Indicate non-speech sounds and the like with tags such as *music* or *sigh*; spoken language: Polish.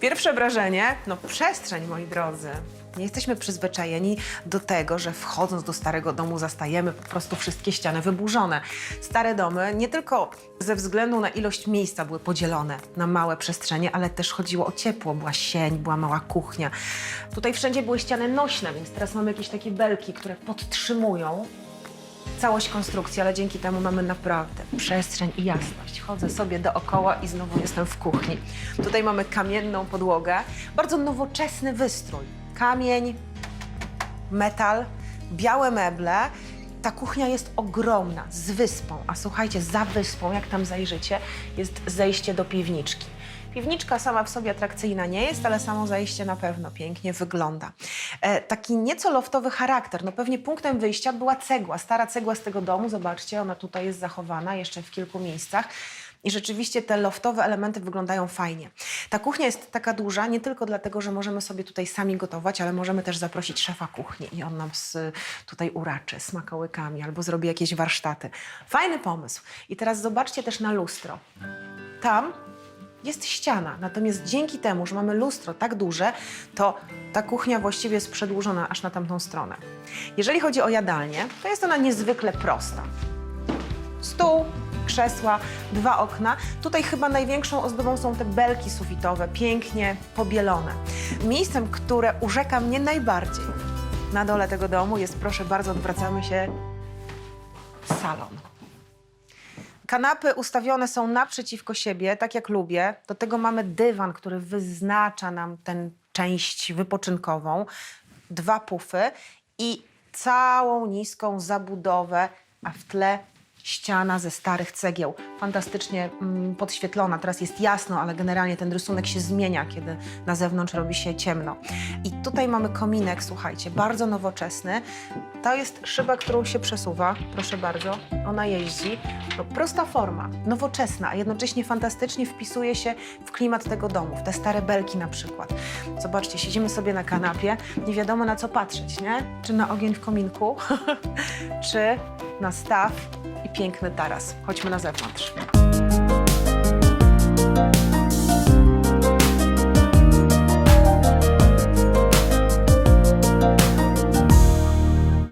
Pierwsze wrażenie, no przestrzeń, moi drodzy. Nie jesteśmy przyzwyczajeni do tego, że wchodząc do starego domu zastajemy po prostu wszystkie ściany wyburzone. Stare domy nie tylko ze względu na ilość miejsca były podzielone na małe przestrzenie, ale też chodziło o ciepło. Była sień, była mała kuchnia. Tutaj wszędzie były ściany nośne, więc teraz mamy jakieś takie belki, które podtrzymują całość konstrukcji, ale dzięki temu mamy naprawdę przestrzeń i jasność. Chodzę sobie dookoła i znowu jestem w kuchni. Tutaj mamy kamienną podłogę, bardzo nowoczesny wystrój. Kamień, metal, białe meble. Ta kuchnia jest ogromna, z wyspą, a słuchajcie, za wyspą, jak tam zajrzycie, jest zejście do piwniczki. Piwniczka sama w sobie atrakcyjna nie jest, ale samo zejście na pewno pięknie wygląda. E, taki nieco loftowy charakter. No pewnie punktem wyjścia była cegła, stara cegła z tego domu. Zobaczcie, ona tutaj jest zachowana jeszcze w kilku miejscach. I rzeczywiście te loftowe elementy wyglądają fajnie. Ta kuchnia jest taka duża nie tylko dlatego, że możemy sobie tutaj sami gotować, ale możemy też zaprosić szefa kuchni i on nam z, tutaj uraczy smakołykami albo zrobi jakieś warsztaty. Fajny pomysł. I teraz zobaczcie też na lustro. Tam jest ściana. Natomiast dzięki temu, że mamy lustro tak duże, to ta kuchnia właściwie jest przedłużona aż na tamtą stronę. Jeżeli chodzi o jadalnię, to jest ona niezwykle prosta. Stół, krzesła, dwa okna. Tutaj chyba największą ozdobą są te belki sufitowe, pięknie pobielone. Miejscem, które urzeka mnie najbardziej na dole tego domu jest, proszę bardzo, odwracamy się, salon. Kanapy ustawione są naprzeciwko siebie, tak jak lubię. Do tego mamy dywan, który wyznacza nam tę część wypoczynkową, dwa pufy i całą niską zabudowę, a w tle ściana ze starych cegieł. Fantastycznie mm, podświetlona. Teraz jest jasno, ale generalnie ten rysunek się zmienia, kiedy na zewnątrz robi się ciemno. I tutaj mamy kominek, słuchajcie, bardzo nowoczesny. To jest szyba, którą się przesuwa. Proszę bardzo, ona jeździ. Prosta forma, nowoczesna, a jednocześnie fantastycznie wpisuje się w klimat tego domu, w te stare belki na przykład. Zobaczcie, siedzimy sobie na kanapie, nie wiadomo na co patrzeć, nie? Czy na ogień w kominku, *laughs* czy na staw i piękny taras. Chodźmy na zewnątrz.